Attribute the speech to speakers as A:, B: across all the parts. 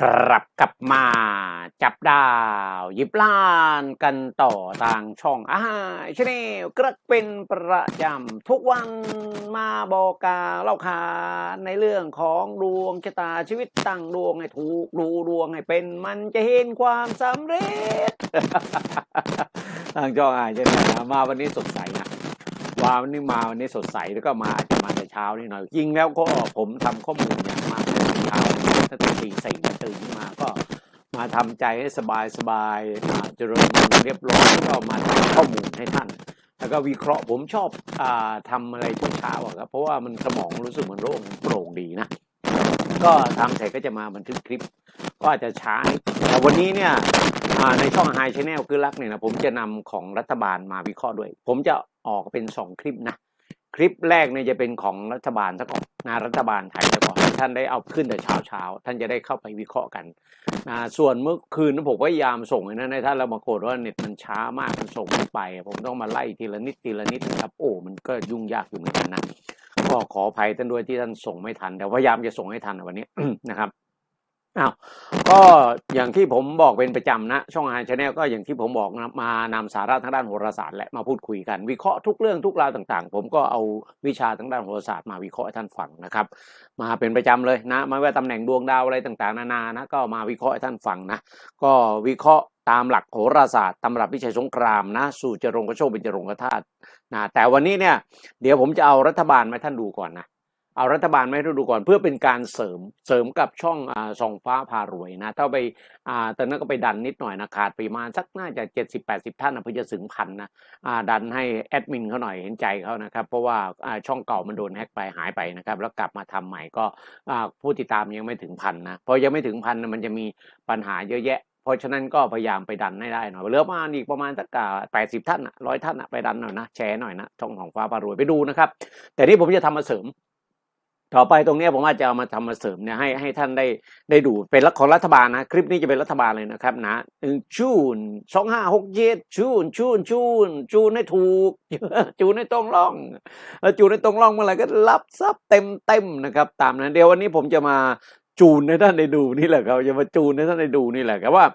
A: ครับกลับมาจับดาวหยิบล้านกันต่อทางช่องอาหารชาแนลกระเป็นประจำทุกวันมาบอกกาเล่าขานในเรื่องของดวงชะตาชีวิตตั้งดวงให้ถูกดูดวงให้เป็นมันจะเห็นความสำเร็จทางช่องอาหารชาแนลมาวันนี้สดใสนะว่าวันนี้มาวันนี้สดใสแล้วก็มาอาจจะมาแต่เช้านิดหน่อยจริงแล้วก็ผมทำข้อมูล ตั้งแต่ตีสี่ตื่นขึ้นมาก็มาทำใจให้สบายสบายเจริญมันเรียบร้อยแล้วก็มาทำข้อมูลให้ท่าน แล้วก็วิเคราะห์ผมชอบอาทำอะไรช่วงเช้าครับเพราะว่ามันสมองรู้สึกเหมันโล่งโปร่งดีนะ ก็ทำเสร็จก็จะมาบันทึกคลิป ก็อาจจะช้าแต่วันนี้เนี่ยในช่องไฮชแนลคือรักเนี่ยนะผมจะนำของรัฐบาลมาวิเคราะห์ด้วย ผมจะออกเป็นสองคลิปนะ คลิปแรกเนี่ยจะเป็นของรัฐบาลซะก่อนนะรัฐบาลไทยซะก่อน ท่านได้เอาขึ้นแต่เช้าเช้าท่านจะได้เข้าไปวิเคราะห์กันนะส่วนเมื่อคืนผมพยายามส่งให้นะในท่านเรามาโกรธว่าเน็ตมันช้ามากมันส่งไม่ไป ผมต้องมาไล่ทีละนิดทีละนิดนะครับโอ้มันก็ยุ่งยากอยู่เหมือนกันนะก็ขออภัยท่านด้วยที่ท่านส่งไม่ทันแต่พยายามจะส่งให้ทันวันนี้นะครับ อ้าวก็อย่างที่ผมบอกเป็นประจำนะ ช่องไฮชแนลก็อย่างที่ผมบอกนะมานำสาระทางด้านโหราศาสตร์และมาพูดคุยกัน วิเคราะห์ทุกเรื่องทุกราวต่าง ๆ ผมก็เอาวิชาทางด้านโหราศาสตร์มาวิเคราะห์ให้ท่านฟังนะครับ มาเป็นประจำเลยนะไม่ว่าตำแหน่งดวงดาวอะไรต่างๆ นานานะก็มาวิเคราะห์ให้ท่านฟังนะก็วิเคราะห์ตามหลักโหราศาสตร์ตำรับวิชัยสงครามนะ สู่จรงกระโชคเป็นจรงกธาตุนะแต่วันนี้เนี่ยเดี๋ยวผมจะเอารัฐบาลมาท่านดูก่อนนะ เอารัฐบาลมาให้ท่านดูก่อนเพื่อเป็นการเสริมเสริมกับช่องอ่าส่องฟ้าพารวยนะถ้าไปอ่าตอนนั้นก็ไปดันนิดหน่อยนะขาดไประมาณสักน่าจะเจ็ดสิบแปดสิบท่านนะเพื่อจะถึงพันนะอ่าดันให้แอดมินเขาหน่อยเห็นใจเขานะครับ เพราะว่าอ่าช่องเก่ามันโดนแฮ็กไปหายไปนะครับ แล้วกลับมาทำใหม่ก็อ่าผู้ติดตามยังไม่ถึงพันนะพอยังไม่ถึงพันนะมันจะมีปัญหาเยอะแยะเพราะฉะนั้นก็พยายามไปดันให้ได้หน่อยเหลือประมาณอีกประมาณสักแปดสิบท่านอะร้อยท่านอะไปดันหน่อยนะแชร์หน่อยนะช่องของฟ้าพารวยไปดูนะครับ แต่นี่ผมจะทำมาเสริม ต่อไปตรงนี้ผมอาจจะเอามาทำมาเสริมเนี่ยให้ให้ท่านได้ได้ดูเป็นของรัฐบาลนะ คลิปนี้จะเป็นรัฐบาลเลยนะครับนะจูนสองห้าหกเจ็ดจูนจูนจูนจูนให้ถูก จูนให้ตรงร่องแล้วจูนให้ตรงร่องเมื่อไหร่ก็รับซับเต็มเต็มนะครับ ตามนั้นเดี๋ยววันนี้ผมจะมาจูนให้ท่านได้ดูนี่แหละครับจะมาจูนให้ท่านได้ดูนี่แหละครับว่า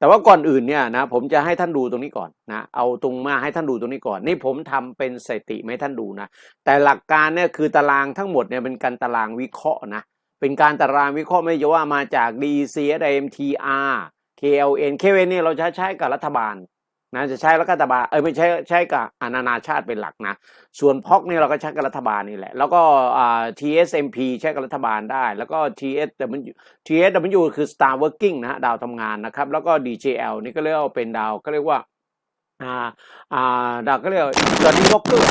A: แต่ว่าก่อนอื่นเนี่ยนะผมจะให้ท่านดูตรงนี้ก่อนนะเอาตรงมาให้ท่านดูตรงนี้ก่อน นี่ผมทำเป็นสถิติมาให้ท่านดูนะ แต่หลักการเนี่ยคือตารางทั้งหมดเนี่ยเป็นการตารางวิเคราะห์นะเป็นการตารางวิเคราะห์ไม่ใช่ว่ามาจาก DC MTR KLN KLN เนี่ยเราจะใช้กับรัฐบาล นะจะใช้รัฐบาลเออไม่ใช่ใช้กับอนานาชาติเป็นหลักนะส่วนพอกนี่เราก็ใช้กับรัฐบาลนี่แหละ แล้วก็อ่า TSMP ใช้กับรัฐบาลได้ แล้วก็ TSW TSW คือ Star Working นะดาวทำงานนะครับ แล้วก็ DJL นี่ก็เรียกว่าเป็นดาวก็เรียกว่าอ่าอ่าดาวก็เรียกจอห์นนี่วอ k เกอร์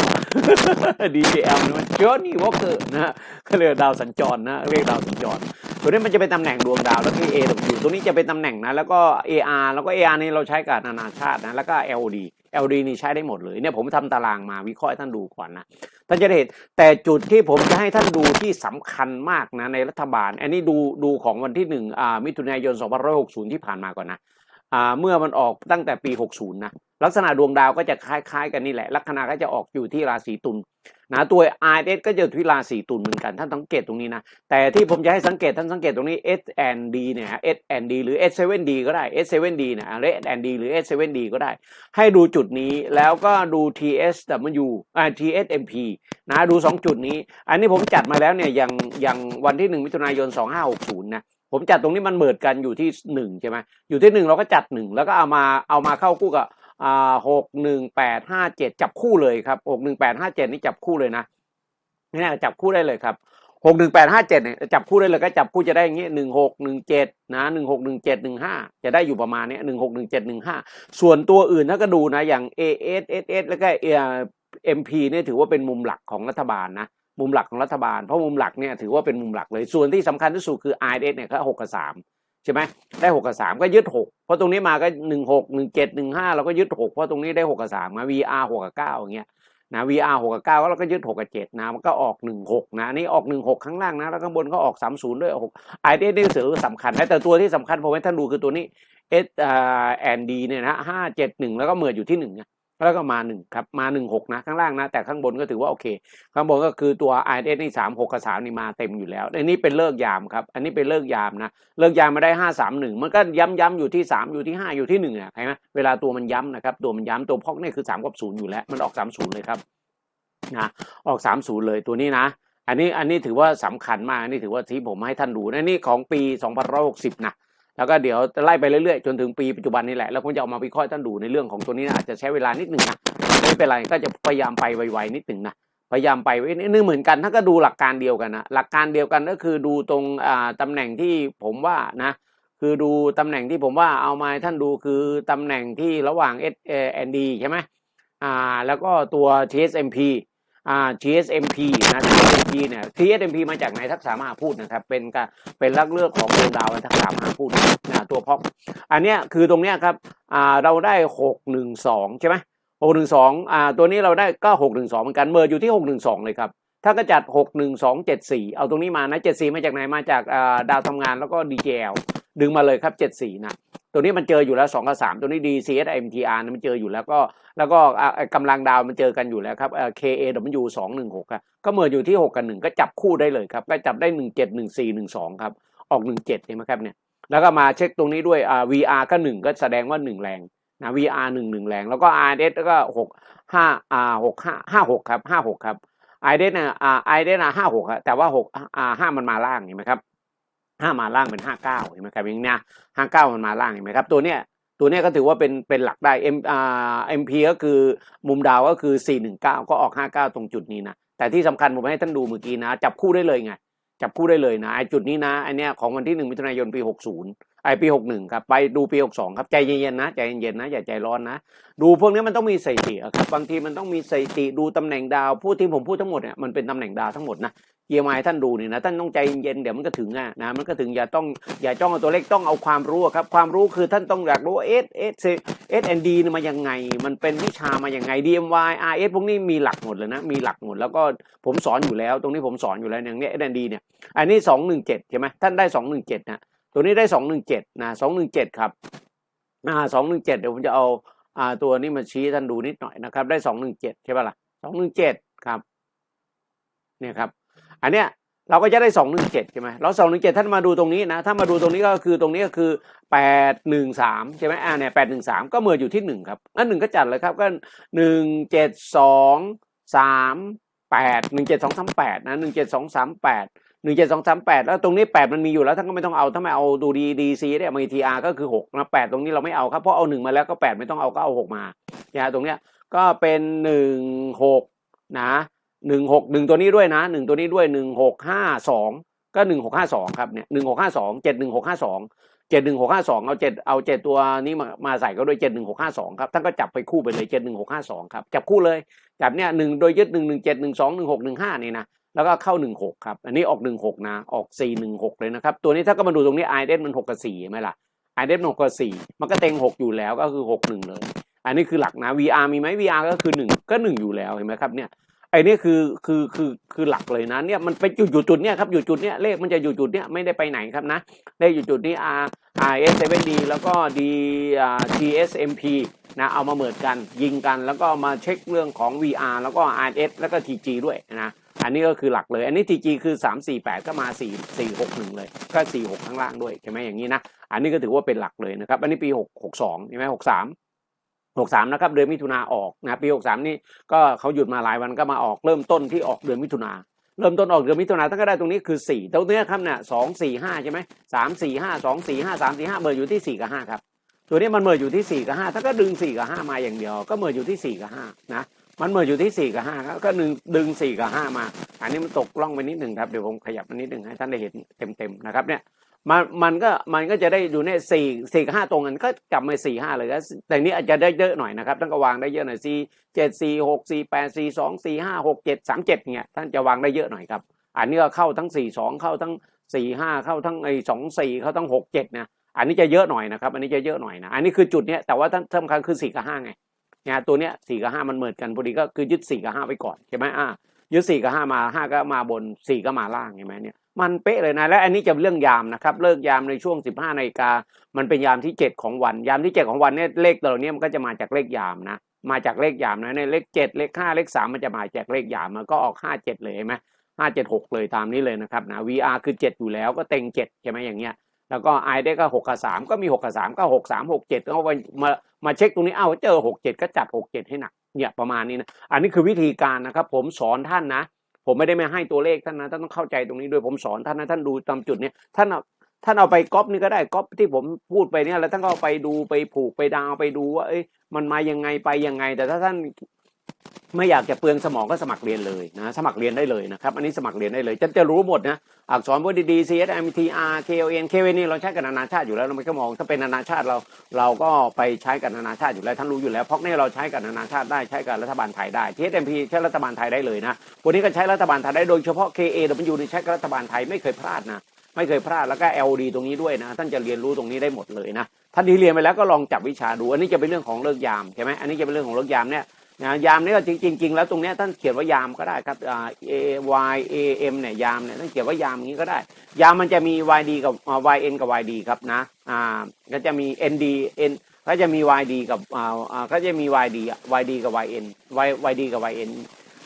A: DJL นี่มันจอห์นนี่วอ k เกอร์นะก็เรียกดาวสัญจรนะเรียกดาวสัญจร ตัวนี้มันจะเป็นตำแหน่งดวงดาวแล้วที่ AW ตัวนี้จะเป็นตำแหน่งนะแล้วก็ AR แล้วก็ AR นี่เราใช้กับนานาชาตินะแล้วก็ LD LD นี่ใช้ได้หมดเลยเนี่ยผมทำตารางมาวิเคราะห์ให้ท่านดูก่อนนะท่านจะได้เห็นแต่จุดที่ผมจะให้ท่านดูที่สำคัญมากนะในรัฐบาล อันนี้ดูดูของวันที่หนึ่งอ่ามิถุนายน2560 ที่ผ่านมาก่อนนะ เมื่อมันออกตั้งแต่ปี 60 นะ ลักษณะดวงดาวก็จะคล้าย ๆ กันนี่แหละ ลัคนาก็จะออกอยู่ที่ราศีตุลนะตัว r s ก็จะอยู่ที่ราศีตุลเหมือนกันท่านสังเกตตรงนี้นะ แต่ที่ผมจะให้สังเกตท่านสังเกตตรงนี้ S and D เนี่ยฮะ S and D หรือ S 7 D ก็ได้ S 7 D เนี่ย S and D หรือ S 7 D ก็ได้ ให้ดูจุดนี้แล้วก็ดู TSW อ่า TSMP นะดู 2 จุดนี้ อันนี้ผมจัดมาแล้วเนี่ยอย่างอย่างวันที่ 1 มิถุนายน 2560 นะ ผมจัดตรงนี้มันเหมือนกันอยู่ที่หนึ่งใช่ไหมอยู่ที่หนึ่งเราก็จัดหนึ่งแล้วก็เอามาเอามาเข้าคู่กับอ่าหกหนึ่งแปดห้าเจ็ดจับคู่เลยครับหกหนึ่งแปดห้าเจ็ดนี่จับคู่เลยนะนี่นะจับคู่ได้เลยครับหกหนึ่งแปดห้าเจ็ดเนี่ยจับคู่ได้เลยก็จับคู่จะได้อย่างงี้หนึ่งหกหนึ่งเจ็ดนะหนึ่งหกหนึ่งเจ็ดหนึ่งห้าจะได้อยู่ประมาณเนี้หนึ่งหกหนึ่งเจ็ดหนึ่งห้าส่วนตัวอื่นถ้าก็ดูนะอย่าง AS SS แล้วก็ MP เนี่ยถือว่าเป็นมุมหลักของรัฐบาลนะ มุมหลักของรัฐบาล เพราะมุมหลักเนี่ยถือว่าเป็นมุมหลักเลยส่วนที่สำคัญที่สุดคือ IS เนี่ยก็หกกับสามใช่ไหมได้หกกับสามก็ยึดหกเพราะตรงนี้มาก็หนึ่งหกหนึ่งเจ็ดหนึ่งห้าเราก็ยึดหกเพราะตรงนี้ได้หกกับสามมา VR หกกับเก้าอย่างเงี้ยนะ VR หกกับเก้าแล้วเราก็ยึดหกกับเจ็ดนะมันก็ออกหนึ่งหกนะนี่ออกหนึ่งหกข้างล่างนะแล้วข้างบนก็ออกสามศูนย์ด้วยหก IS นี่ถือสำคัญนะแต่ตัวที่สำคัญผมให้ท่านดูคือตัวนี้ S อ่า and D เนี่ยนะห้าเจ็ดหนึ่งแล้วก็เหมืออยู่ที่หนึ่งนะ แล้วก็มาหนึ่งครับมาหนึ่งหกนะข้างล่างนะ แต่ข้างบนก็ถือว่าโอเค ข้างบนก็คือตัว i อเนี่สามหกกับสามนี่มาเต็มอยู่แล้วอันนี้เป็นเลิกยามครับ อันนี้เป็นเลิกยามนะเลิกยามมาได้ห้าสามหนึ่งมันก็ย้ำย้ำอยู่ที่สามอยู่ที่ห้าอยู่ที่หนึ่งอะเห็นไหมเวลาตัวมันย้ำนะครับตัวมันย้ำตัวพอกนี่คือสามกับศูนย์อยู่แล้ว มันออกสามศูนย์เลยครับนะออกสามศูนย์เลยตัวนี้นะอันนี้อันนี้ถือว่าสำคัญมากอันนี่ถือว่าที่ผมให้ท่านดูนะนี่ของปี 2560นะ แล้วก็เดี๋ยวจะไล่ไปเรื่อยๆ จนถึงปีปัจจุบันนี่แหละ แล้วผมจะเอามาวิเคราะห์ท่านดูในเรื่องของตัวนี้นะอาจจะใช้เวลานิดหนึ่งนะไม่เป็นไรก็จะพยายามไปไวๆนิดหนึ่งนะพยายามไปไว้นี่เหมือนกันถ้านก็ดูหลักการเดียวกันนะหลักการเดียวกันก็คือดูตรงอ่าตำแหน่งที่ผมว่านะคือดูตำแหน่งที่ผมว่าเอามาท่านดูคือตำแหน่งที่ระหว่าง S N D ใช่ไหมอ่าแล้วก็ตัว TSMP อ่า GSMP นะ TSMP เนี่ย TSMP มาจากไหนทักษะมหาพูดนะครับ เป็นการเป็นลักเลือกของดวงดาวทักษะมหาพูดนะตัวพอกอันเนี้ยคือตรงเนี้ยครับอ่าเราได้หกหนึ่งสองใช่ไหมหกหนึ่งสองอ่าตัวนี้เราได้ก็หกหนึ่งสองเหมือนกันเมอร์อยู่ที่หกหนึ่งสองเลยครับถ้าก็จัดหกหนึ่งสองเจ็ดสี่เอาตรงนี้มานะเจ็ดสี่มาจากไหน มาจากอ่าดาวทำงานแล้วก็ DJL ดึงมาเลยครับเจ็ดสี่นะตัวนี้มันเจออยู่แล้ว2กับ3 ตัวนี้ DCS MTR มันเจออยู่แล้วก็ แล้วก็อ่าไอ้กำลังดาวมันเจอกันอยู่แล้วครับเอ่อ KAW 216ครับก็เมื่ออยู่ที่ 6 กับ 1 ก็จับคู่ได้เลยครับ ก็จับได้ 17 14 12 ครับ ออก 17เห็นไหมครับเนี่ยแล้วก็มาเช็คตรงนี้ด้วยอ่า VR ก็ 1 ก็แสดงว่า 1 แรงนะ VR 1 1 แรง แล้วก็ RS ก็6 5อ่า6 5 5 6 ครับ 56 ครับ RS นะอ่า RS นะ56ครับแต่ว่า6อ่า5มันมาล่างเห็นไหมครับ ห้ามาล่างเป็นห้าเก้าเห็นไหมครับอย่างนี้นะห้าเก้ามันมาล่างเห็นไหมครับตัวเนี้ยตัวเนี้ยก็ถือว่าเป็นเป็นหลักได้ M อ่า MP ก็คือมุมดาวก็คือสี่หนึ่งเก้าก็ออกห้าเก้าตรงจุดนี้นะ แต่ที่สำคัญผมให้ท่านดูเมื่อกี้นะ จับคู่ได้เลยไง จับคู่ได้เลยนะไอ้จุดนี้นะไอเนี้ยของวันที่หนึ่งมิถุนายนปีหกศูนย์ ไอปีหกหนึ่งครับไปดูปีหกสองครับใจเย็นๆนะใจเย็นๆนะอย่าใจร้อนนะ ดูพวกนี้มันต้องมีสถิติครับบางทีมันต้องมีสถิติดูตำแหน่งดาวพูดที่ผมพูดทั้งหมดเนี่ยมันเป็นตำแหน่งดาวทั้งหมดนะเกียร์ไม้ท่านดูนี่นะท่านต้องใจเย็นเดี๋ยวมันก็ถึงอะนะมันก็ถึงอย่าต้องอย่าจ้องเอาตัวเลขต้องเอาความรู้ครับความรู้คือท่านต้องอยากรู้เอสเอสเอสแอนดีมายังไง มันเป็นวิชามายังไง DMY RS พวกนี้มีหลักหมดเลยนะมีหลักหมดแล้วก็ผมสอนอยู่แล้ว ตรงนี้ผมสอนอยู่แล้วอย่างเนี้ยเอสแอนดีเนี่ยอันนี้สองหนึ่งเจ็ดใช่ไหมท่านได้สองหนึ่งเจ็ดนะ ตัวนี้ได้สองหนึ่งเจ็ดนะสองหนึ่งเจ็ดครับอ่าสองหนึ่งเจ็ดเดี๋ยวผมจะเอาอ่าตัวนี้มาชี้ท่านดูนิดหน่อยนะครับ ได้สองหนึ่งเจ็ดใช่ป่ะล่ะสองหนึ่งเจ็ดครับเนี่ยครับ อันเนี้ยเราก็จะได้สองหนึ่งเจ็ดใช่ไหมเราสองหนึ่งเจ็ดท่านมาดูตรงนี้นะถ้ามาดูตรงนี้ก็คือตรงนี้ก็คือแปดหนึ่งสามใช่ไหมอ่าเนี่ยแปดหนึ่งสามก็เมืออยู่ที่หนึ่งครับงั้นหนึ่งก็จัดเลยครับก็หนึ่งเจ็ดสองสามแปดหนึ่งเจ็ดสองสามแปดนะหนึ่งเจ็ดสองสามแปด หนึ่งเจ็ดสองสามแปดแล้วตรงนี้แปดมันมีอยู่แล้วท่านก็ไม่ต้องเอาถ้าไม่เอาดูดีดีซีเนี่ยมีทีอาร์ก็คือหกนะแปดตรงนี้เราไม่เอาครับเพราะเอาหนึ่งมาแล้วก็แปดไม่ต้องเอาก็เอาหกมาเนี่ยตรงเนี้ยก็เป็นหนึ่งหกนะหนึ่งหกหนึ่งตัวนี้ด้วยนะหนึ่งตัวนี้ด้วยหนึ่งหกห้าสองก็หนึ่งหกห้าสองครับเนี่ยหนึ่งหกห้าสองเจ็ดหนึ่งหกห้าสองเจ็ดหนึ่งหกห้าสองเอาเจ็ดเอาเจ็ดตัวนี้มามาใส่ก็ด้วยเจ็ดหนึ่งหกห้าสองครับท่านก็จับไปคู่ไปเลยเจ็ดหนึ่งหกห้าสองครับจับคู่เลยจับเนี่ยหนึ่งโดยยึดหนึ่งหนึ่งเจ็ดหนึ่งสองหนึ่งหกหนึ่งห้านี่นะ แล้วก็เข้าหนึ่งหกครับ อันนี้ออกหนึ่งหกนะ ออกสี่หนึ่งหกเลยนะครับ ตัวนี้ถ้าก็มาดูตรงนี้ไอเดนมันหกกับสี่ไหมล่ะไอเดนหกกับสี่มันก็เต็งหกอยู่แล้วก็คือหกหนึ่งเลย อันนี้คือหลักนะ VR มีไหม VR ก็คือหนึ่งก็หนึ่งอยู่แล้วเห็นไหมครับเนี่ยไอ้นี่คือคือคือคือหลักเลยนะเนี่ยมันไปอยู่อยู่จุดเนี้ยครับอยู่จุดเนี้ยเลขมันจะอยู่จุดเนี้ยไม่ได้ไปไหนครับนะเลขอยู่จุดนี้ R R S 7 D แล้วก็ D T S M P นะเอามาเหมือนกันยิงกันแล้วก็มาเช็คเรื่องของ VR แล้วก็ R S แล้วก็ T G ด้วยนะ อันนี้ก็คือหลักเลย อันนี้ TG คือ 3 4 8 ก็มา 4 4 6 1 เลย ก็ 4 6 ข้างล่างด้วยใช่ไหมอย่างนี้นะ อันนี้ก็ถือว่าเป็นหลักเลยนะครับ อันนี้ปี 6 62ใช่ไหม63 63นะครับเดือนมิถุนาออกนะปี 63 นี่ก็เขาหยุดมาหลายวันก็มาออกเริ่มต้นที่ออกเดือนมิถุนาเริ่มต้นออกเดือนมิถุนาท่านก็ได้ตรงนี้คือ4ตรงนี้ครับเนี่ย2 4 5ใช่ไหม3 4 5 2 4 5 3 4 5เบอร์อยู่ที่4กับ5ครับตัวนี้มันเบอร์อยู่ที่4กับ5ถ้าก็ดึง4กับ5มาอย่างเดียวก็เบอร์อยู่ที่4กับ5นะ มันเหมืออยู่ที่สี่กับห้าครับก็ดึงดึงสี่กับห้ามา อันนี้มันตกล่องไปนิดหนึ่งครับเดี๋ยวผมขยับมันนิดหนึ่งให้ท่านได้เห็นเต็มๆนะครับเนี่ยมันมันก็มันก็จะได้อยู่ในสี่สี่กับห้าตรงกันก็จับมาสี่ห้าเลยก็แต่นี้อาจจะได้เยอะหน่อยนะครับท่านก็วางได้เยอะหน่อยสี่เจ็ดสี่หกสี่แปดสี่สองสี่ห้าหกเจ็ดสามเจ็ดเนี่ยท่านจะวางได้เยอะหน่อยครับ อันนี้ก็เข้าทั้งสี่สองเข้าทั้งสี่ห้าเข้าทั้งไอ้สองสี่เข้าทั้งหกเจ็ดนะอันนี้จะเยอะหน่อยนะครับ อันนี้จะเยอะหน่อยนะอันนี้คือจุดเนี้ยแต่ว่าท่านสำคัญคือสี่กับห้าไง นี่ยตัวเนี้ยสี่กับห้ามันเหมือนกันพอดีก็คือยึดสี่กับห้าไว้ก่อนใช่ไหมอ่ายึดสี่กับห้ามาห้าก็มาบนสี่ก็มาล่างใช่ไหมเนี่ยมันเป๊ะเลยนะและอันนี้จะเรื่องยามนะครับเลิกยามในช่วงสิบห้านาฬิกามันเป็นยามที่เจ็ดของวัน ยามที่เจ็ดของวันเนี่ยเลขตัวเนี้ยมันก็จะมาจากเลขยามนะมาจากเลขยามนะเนี่ยเลขเจ็ดเลขห้าเลขสามมันจะมาจากเลขยามมันก็ออกห้าเจ็ดเลยเห็นไหมห้าเจ็ดหกเลยตามนี้เลยนะครับนะ VR คือเจ็ดอยู่แล้วก็เต็งเจ็ดใช่ไหมอย่างเงี้ยแล้วก็ i ได้ก็หกกับสามก็มีหกกับสามก็หกสามหกเจ็ดก็มา มาเช็คตรงนี้เอ้าเจอหกเจ็ดก็จับหกเจ็ดให้หนักเนี่ยประมาณนี้นะอันนี้คือวิธีการนะครับ ผมสอนท่านนะ ผมไม่ได้ไม่ให้ตัวเลขท่านนะท่านต้องเข้าใจตรงนี้ด้วยผมสอนท่านนะท่านดูตามจุดเนี้ยท่านเอาท่านเอาไปก๊อปนี่ก็ได้ก๊อปที่ผมพูดไปเนี่ยแล้วท่านก็เอาไปดูไปผูกไปดาวไปดูว่าเอ้ยมันมายังไงไปยังไง แต่ถ้าท่าน ไม่อยากจะเปลืองสมองก็สมัครเรียนเลยนะสมัครเรียนได้เลยนะครับ อันนี้สมัครเรียนได้เลย จะจะรู้หมดนะอักษรพวกดีๆ CS MTR KON KON นี่เราใช้กับนานาชาติอยู่แล้วเราไม่ก็มองถ้าเป็นนานาชาติเราเราก็ไปใช้กับนานาชาติอยู่แล้วท่านรู้อยู่แล้วเพราะนี่เราใช้กับนานาชาติได้ใช้กับรัฐบาลไทยได้ TSMP ใช้รัฐบาลไทยได้เลยนะพวกนี้ก็ใช้รัฐบาลไทยได้โดยเฉพาะ KAW นี่ใช้กับรัฐบาลไทยไม่เคยพลาดนะไม่เคยพลาดแล้วก็ LD ตรงนี้ด้วยนะท่านจะเรียนรู้ตรงนี้ได้หมดเลยนะท่านที่เรียนไปแล้วก็ลองจับวิชาดู อันนี้จะเป็นเรื่องของเลิกยามใช่ไหมอันนี้จะเป็นเรื่องของเลิกยามเนี่ย นะยามนี่ก็จริงๆจริงแล้วตรงนี้ท่านเขียนว่ายามก็ได้ครับอ่า A Y A M เนี่ยยามเนี่ยท่านเขียนว่ายามอย่างนี้ก็ได้ ยามมันจะมี YD กับ YN กับ YD ครับนะอ่าก็จะมี ND N ก็จะมี YD กับอ่าก็จะมี YD YD กับ YN Y YD กับ YN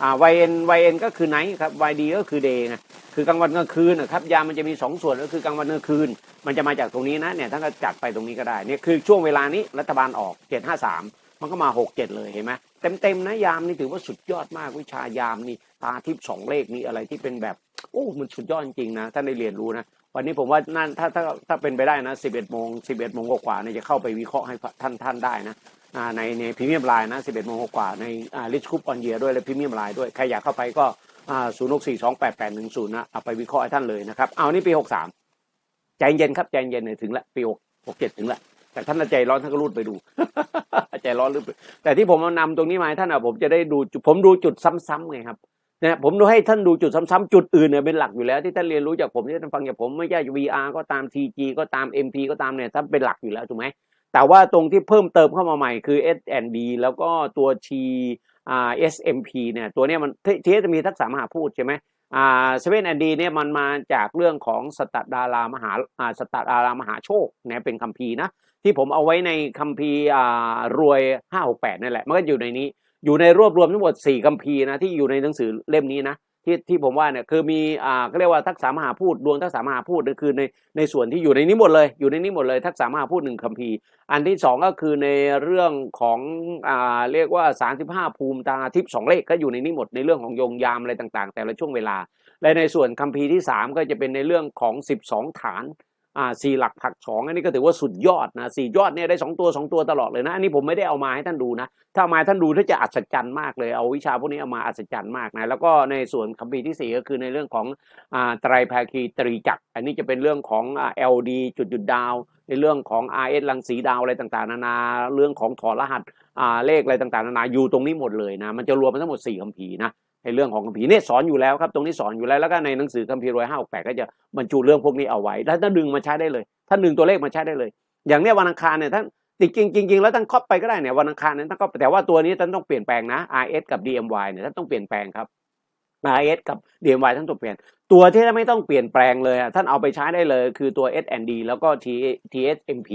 A: อ่า YN YN ก็คือไนท์ครับ YD ก็คือ day ไงคือกลางวันกลางคืนนะครับยามมันจะมีสองส่วนก็คือกลางวันกลางคืน มันจะมาจากตรงนี้นะเนี่ยท่านก็จัดไปตรงนี้ก็ได้เนี่ยคือช่วงเวลานี้รัฐบาลออกเจ็ดห้าสามมันก็มาหกเจ็ดเลยเห็นไหม เต็มๆนะยามนี่ถือว่าสุดยอดมากวิชายามนี่ตาทิพย์สองเลขนี่อะไรที่เป็นแบบโอ้มันสุดยอดจริงนะท่านได้เรียนรู้นะวันนี้ผมว่านั่นถ้าถ้าถ้าเป็นไปได้นะสิบเอ็ดโมงสิบเอ็ดโมงกว่าเนี่ยจะเข้าไปวิเคราะห์ให้ท่านท่านได้นะในในพรีเมียมไลน์นะสิบเอ็ดโมงกว่าในลิชคุปออนเยียด้วยและพรีเมียมไลน์ด้วยใครอยากเข้าไปก็ศูนย์หกสี่สองแปดแปดหนึ่งศูนย์นะเอาไปวิเคราะห์ให้ท่านเลยนะครับเอานี่ปีหกสามใจเย็นครับใจเย็นเนี่ยถึงละปีหกหกเจ็ดถึงละ แต่ท่านใจร้อนท่านก็รูดไปดู ใจร้อนรูดไปแต่ที่ผมเอานำตรงนี้มาให้ท่านอะผมจะได้ดูผมดูจุดซ้ำๆไงครับเนี่ยผมดูให้ท่านดูจุดซ้ำๆจุดอื่นเนี่ยเป็นหลักอยู่แล้ว ที่ท่านเรียนรู้จากผมที่ท่านฟังจากผมไม่ใช่ VR ก็ตาม TG ก็ตาม MP ก็ตามเนี่ยท่านเป็นหลักอยู่แล้วถูกไหมแต่ว่าตรงที่เพิ่มเติมเข้ามาใหม่คือ S&D แล้วก็ตัว T อ่า SMP เนี่ยตัวเนี้ยมันที่จะมีทักษะมหาพูดใช่ไหมอ่าเซเว่นแอนดีเนี่ยมันมาจากเรื่องของสตดารามหาอ่าสตดารามหาโชคเนี่ยเป็นคัมภีร์นะ ที่ผมเอาไว้ในคัมภีร์อ่ารวย 568 นั่นแหละ มันก็อยู่ในนี้ อยู่ในรวบรวมทั้งหมด 4 คัมภีร์นะที่อยู่ในหนังสือเล่มนี้นะที่ที่ผมว่าเนี่ยคือมีอ่าก็เรียกว่าทักษะมหาพูดดวงทักษะมหาพูดนั่นคือในในส่วนที่อยู่ในนี้หมดเลยอยู่ในนี้หมดเลย ทักษะมหาพูดหนึ่งคัมภีร์ อันที่สองก็คือในเรื่องของอ่าเรียกว่า35ภูมิตาทิพย์สองเลขก็อยู่ในนี้หมดในเรื่องของโยงยามอะไรต่างๆ แต่ละช่วงเวลา และในส่วนคัมภีร์ที่3ก็จะเป็นในเรื่องของ12ฐาน อ่าสี่หลักผักสองอันนี้ก็ถือว่าสุดยอดนะสี่ยอดเนี่ยได้สองตัวสองตัวตลอดเลยนะอันนี้ผมไม่ได้เอามาให้ท่านดูนะ ถ้ามาท่านดูถ้าจะอัศจรรย์มากเลยเอาวิชาพวกนี้เอามาอัศจรรย์มากนะแล้วก็ในส่วนคัมภีร์ที่สี่ก็คือในเรื่องของอ่าไตรภาคีตรีจักร อันนี้จะเป็นเรื่องของอ่า LD จุดหยุดดาว ในเรื่องของ RS รังสีดาวอะไรต่างๆ นานาเรื่องของถอดรหัสอ่าเลขอะไรต่างๆ นานาอยู่ตรงนี้หมดเลยนะมันจะรวมเป็นทั้งหมด4คัมภีร์นะ ในเรื่องของคัมภีร์เนี่ยสอนอยู่แล้วครับตรงนี้สอนอยู่แล้วแล้วก็ในหนังสือคัมภีร์รวยห้าแปดก็จะบรรจุเรื่องพวกนี้เอาไว้แล้วถ้าดึงมาใช้ได้เลยถ้าดึงตัวเลขมาใช้ได้เลย อย่างเนี้ยวันอังคารเนี่ยท่านจริงจริงๆแล้วท่านครอบไปก็ได้เนี่ยวันอังคารเนี่ยท่านก็แต่ว่าตัวนี้ท่านต้องเปลี่ยนแปลงนะ RS กับ DMY เนี่ยท่านต้องเปลี่ยนแปลงครับ RS กับ DMY ท่านต้องเปลี่ยน ตัวที่ท่านไม่ต้องเปลี่ยนแปลงเลยอะท่านเอาไปใช้ได้เลย คือตัว S&D แล้วก็ T TSMP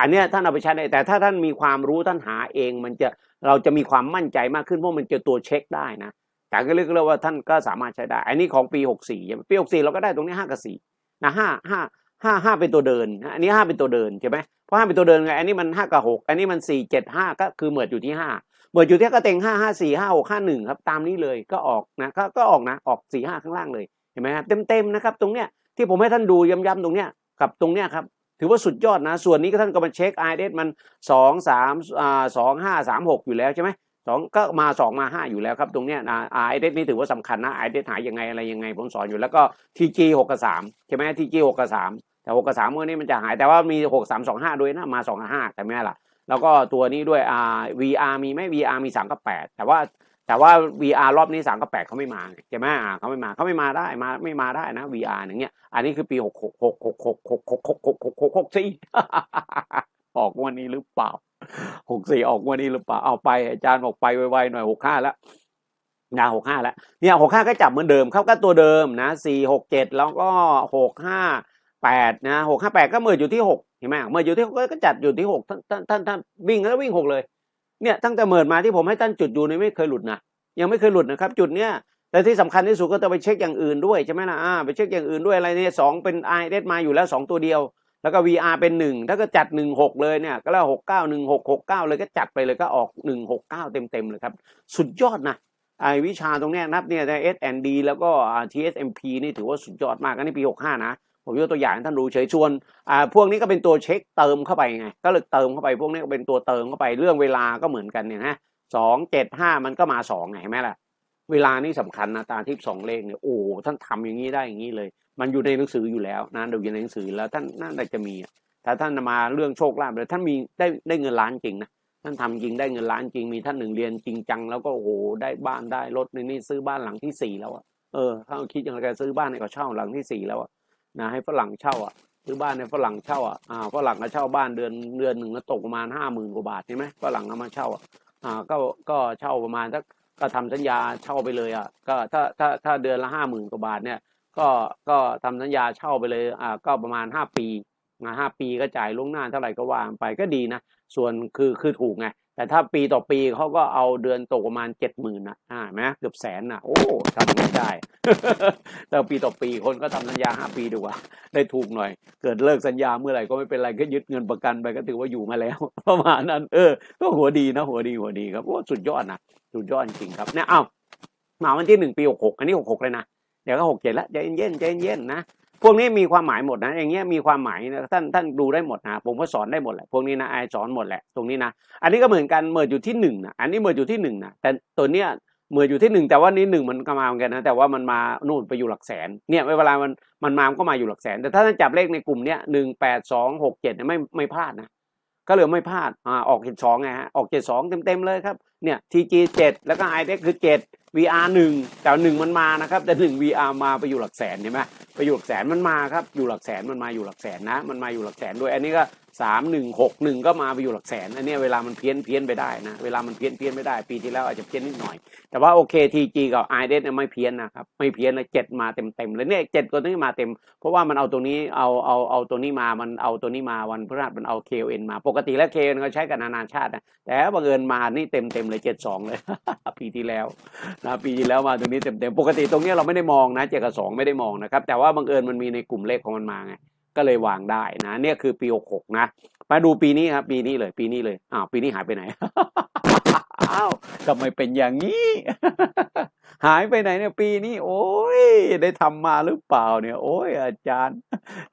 A: อันเนี้ยท่านเอาไปใช้ได้แต่ถ้าท่านมีความรู้ท่านหาเองมันจะเราจะมีความมั่นใจมากขึ้นเพราะมันจะตัวเช็คได้นะ แต่ก็เรียกว่าท่านก็สามารถใช้ได้ อันนี้ของปี64ใช่ไหมปี64เราก็ได้ตรงนี้5กับ4นะ5 5 5 5เป็นตัวเดินนะอันนี้5เป็นตัวเดินใช่ไหมเพราะ5เป็นตัวเดินไง อันนี้มัน5กับ6อันนี้มัน4 7 5ก็คือเหมือนอยู่ที่5เหมือนอยู่ที่กระเต็ง5 5 4 5 6 5 1ครับตามนี้เลยก็ออกนะก็ก็ออกนะออก4 5ข้างล่างเลยเห็นไหมครับเต็มๆนะครับตรงเนี้ยที่ผมให้ท่านดูย้ำๆตรงเนี้ยกับตรงเนี้ยครับถือว่าสุดยอดนะ ส่วนนี้ก็ท่านก็มาเช็ค i อเดมันสองสามอ่าสองห้าสามหกอยู่แล้วใช่ไหม สองก็มาสองมาห้าอยู่แล้วครับ ตรงเนี้ยนะไอเดนี่ถือว่าสำคัญนะไอเดหายยังไงอะไรยังไงผมสอนอยู่แล้วก็ทีจีหกกับสามใช่ไหมทีจีหกกับสามแต่หกกับสามเมื่อนี้มันจะหายแต่ว่ามีหกสามสองห้าด้วยนะมาสองห้าแต่ไม่ล่ะ แล้วก็ตัวนี้ด้วยอ่า VR มีไหม VR มีสามกับแปดแต่ว่าแต่ว่า VR รอบนี้สามกับแปดเขาไม่มาไงใช่ไหมอ่าเขาไม่มาเขาไม่มาได้มาไม่มาได้นะ VR อย่างเงี้ยอันนี้คือปีหกหกหกหกหกหกหกหกหกหกหกหกสี่ออกวันนี้หรือเปล่า หกสี่ออกวันนี้หรือเปล่าเอาไป อาจารย์บอกไปไวๆหน่อยหกห้าแล้วนะหกห้าแล้วเนี่ยหกห้าก็จับเหมือนเดิมเขาก็ตัวเดิมนะสี่หกเจ็ดแล้วก็หกห้าแปดนะหกห้าแปดก็เมื่ออยู่ที่หกเห็นไหมเมื่ออยู่ที่หกก็จัดอยู่ที่หกท่านท่านท่านท่านวิ่งแล้ววิ่งหกเลย เนี่ยตั้งแต่เมิดมาที่ผมให้ท่านจุดอยู่นี่ไม่เคยหลุดนะยังไม่เคยหลุดนะครับ จุดเนี้ยแต่ที่สำคัญที่สุดก็ต้องไปเช็คอย่างอื่นด้วยใช่ไหมล่ะอ่าไปเช็คอย่างอื่นด้วยอะไรเนี่ยสองเป็น i เดมาอยู่แล้วสองตัวเดียว แล้วก็ VR เป็นหนึ่งถ้าก็จัดหนึ่งหกเลยเนี่ยก็แล้วหกเก้าหนึ่งหกหกเก้าเลยก็จัดไปเลยก็ออกหนึ่งหกเก้าเต็มเต็มๆเลยครับ สุดยอดนะไอวิชาตรงนี้ยนะครับเนี่ยใน S&D แล้วก็ TSMP นี่ถือว่าสุดยอดมากอันนี้ปีหกห้านะ ผมยกตัวอย่างท่านดูเฉยชวนอ่าพวกนี้ก็เป็นตัวเช็คเติมเข้าไปไง ก็เลยเติมเข้าไปพวกนี้ก็เป็นตัวเติมเข้าไปเรื่องเวลาก็เหมือนกันเนี่ยนะสองเจ็ดห้ามันก็มาสองไงเห็นไหมล่ะ เวลานี่สำคัญนะตาทิพย์สองเลขเนี่ยโอ้ท่านทำอย่างนี้ได้อย่างนี้เลย มันอยู่ในหนังสืออยู่แล้วนะดูอยู่ในหนังสือแล้วท่านน่าจะมีอะถ้าท่านมาเรื่องโชคลาภเลยท่านมีได้ได้เงินล้านจริงนะท่านทำจริงได้เงินล้านจริงมีท่านหนึ่งเรียนจริงจังแล้วก็โอ้โหได้บ้านได้รถในนี่ซื้อบ้านหลังที่สี่แล้วอะเออถ้าคิดอย่างไรซื้อบ้านให้เขาเช่าหลังที่สี่แล้วอะนะให้ฝรั่งเช่าอะซื้อบ้านให้ฝรั่งเช่าอะอ่าฝรั่งก็เช่าบ้านเดือนเดือนหนึ่งก็ตกประมาณห้าหมื่นกว่าบาทใช่ไหมฝรั่งเอามาเช่าอะอ่าก็ก็เช่าประมาณสักก็ทำสัญญาเช่าไปเลยอะก็ถ้าถ้าถ้าเดือนละห้าหมื่นกว่าบาทเนี่ย ก็ก็ทำสัญญาเช่าไปเลยอ่าก็ประมาณห้าปีนะห้าปีก็จ่ายล่วงหน้าเท่าไหร่ก็ว่าไปก็ดีนะส่วนคือคือถูกไงแต่ถ้าปีต่อปีเขาก็เอาเดือนตกประมาณเจ็ดหมื่นนะอ่าไหมเกือบแสนนะโอ้ทำไม่ได้แต่ปีต่อปีคนก็ทำสัญญาห้าปีดีกว่า ได้ถูกหน่อย เกิดเลิกสัญญาเมื่อไหร่ก็ไม่เป็นไรก็ยึดเงินประกันไปก็ถือว่าอยู่มาแล้วประมาณนั้น เออ ก็หัวดีนะ หัวดีหัวดีครับโอ้สุดยอดนะสุดยอดจริงครับเนี่ยเอ้ามาวันที่หนึ่งปีหกหกอันนี้หกหกเลยนะ ดี๋ยวก็หกเจ็ดแล้วใจเย็นใจเย็นนะพวกนี้มีความหมายหมดนะอย่างเงี้ยมีความหมายนะท่านท่านดูได้หมดนะผมก็สอนได้หมดแหละพวกนี้นะไอสอนหมดแหละตรงนี้นะอันนี้ก็เหมือนกันเมิดอยู่ที่หนึ่งนะอันนี้เมิดอยู่ที่หนึ่งนะแต่ตัวเนี้ยเมิดอยู่ที่หนึ่งแต่ว่านี้หนึ่งมันก็มาเหมือนกันนะแต่ว่ามันมานู่นไปอยู่หลักแสนเนี่ยเวลามันมันมามันก็มาอยู่หลักแสน แต่ถ้าท่านจับเลขในกลุ่มเนี้ยหนึ่งแปดสองหกเจ็ดเนี่ยไม่ไม่พลาดนะ ก็เลยไม่พลาดอ่าออกเจ็ดสองไงฮะออกเจ็ดสองเต็มๆเลยครับเนี่ย TG เจ็ดแล้วก็ i d e x คือเจ็ด VR หนึ่งแต่หนึ่งมันมานะครับ แต่หนึ่ง VR มาไปอยู่หลักแสนเห็นไหมไปอยู่หลักแสนมันมาครับอยู่หลักแสนมันมาอยู่หลักแสนนะ มันมาอยู่หลักแสนด้วย อันนี้ก็ สามหนึ่งหกหนึ่งก็มาไปอยู่หลักแสนอันนี้เวลามันเพี้ยนเพี้ยนไปได้นะเวลามันเพี้ยนเพี้ยนไม่ได้ ปีที่แล้วอาจจะเพี้ยนนิดหน่อย แต่ว่าโอเค TG กับ i d e x เนี่ยไม่เพี้ยนนะครับไม่เพี้ยนเลยเจ็ดมาเต็มเต็มเลยเนี่ยเจ็ดตัวนี้มาเต็ม เพราะว่ามันเอาตัวนี้เอาเอาเอาตัวนี้มามันเอาตัวนี้มาวันพฤหัสมันเอา KN มา ปกติแล้ว KN เอ็นเขาใช้กับนานาชาตินะแต่บังเอิญมานี่เต็มเต็มเลยเจ็ดสองเลย ปีที่แล้วนะปีที่แล้วมาตรงนี้เต็มเต็มปกติตรงนี้เราไม่ได้มองนะเจ็ดกับสองไม่ได้มองนะครับแต่ว่าบังเอิญมันมีในกลุ่มเลขของมันมาไง ก็เลยวางได้นะเนี่ยคือปีหกนะ มาดูปีนี้ครับ ปีนี้เลยปีนี้เลยอ้าวปีนี้หายไปไหนอ้าวทำไมเป็นอย่างนี้ หายไปไหนเนี่ยปีนี้ โอ้ย ได้ทำมาหรือเปล่าเนี่ย โอ้ย อาจารย์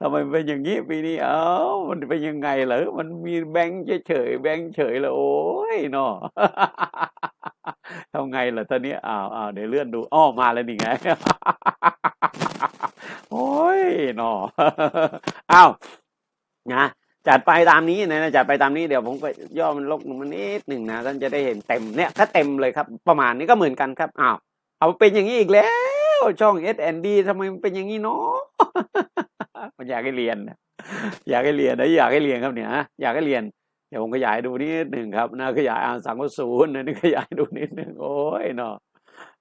A: ทำไมเป็นอย่างนี้ปีนี้ เอ้ามันเป็นยังไงเหรอมันมีแบงค์เฉยๆแบงค์เฉยเลยโอ้ยเนาะทำไงล่ะตอนนี้อ้าวอ้าวเดี๋ยวเลื่อนดูอ้อมาแล้วนี่ไง โอ้ยเนาะอ้าวนะจัดไปตามนี้นะจัดไปตามนี้เดี๋ยวผมก็ย่อมันลกลงมานิดหนึ่งนะท่านจะได้เห็นเต็มเนี่ยถ้าเต็มเลยครับ ประมาณนี้ก็เหมือนกันครับอ้าวเอาเป็นอย่างนี้อีกแล้วช่อง S&D ทำไมมันเป็นอย่างนี้เนาะมันอยากให้เรียนอยากให้เรียนนะอยากให้เรียนครับเนี่ยฮะอยากให้เรียนเดี๋ยวผมขยายดูนิดหนึ่งครับนะขยายอ่านสังวศูนย์นะนี่ขยายดูนิดหนึ่งโอ้ยเนาะ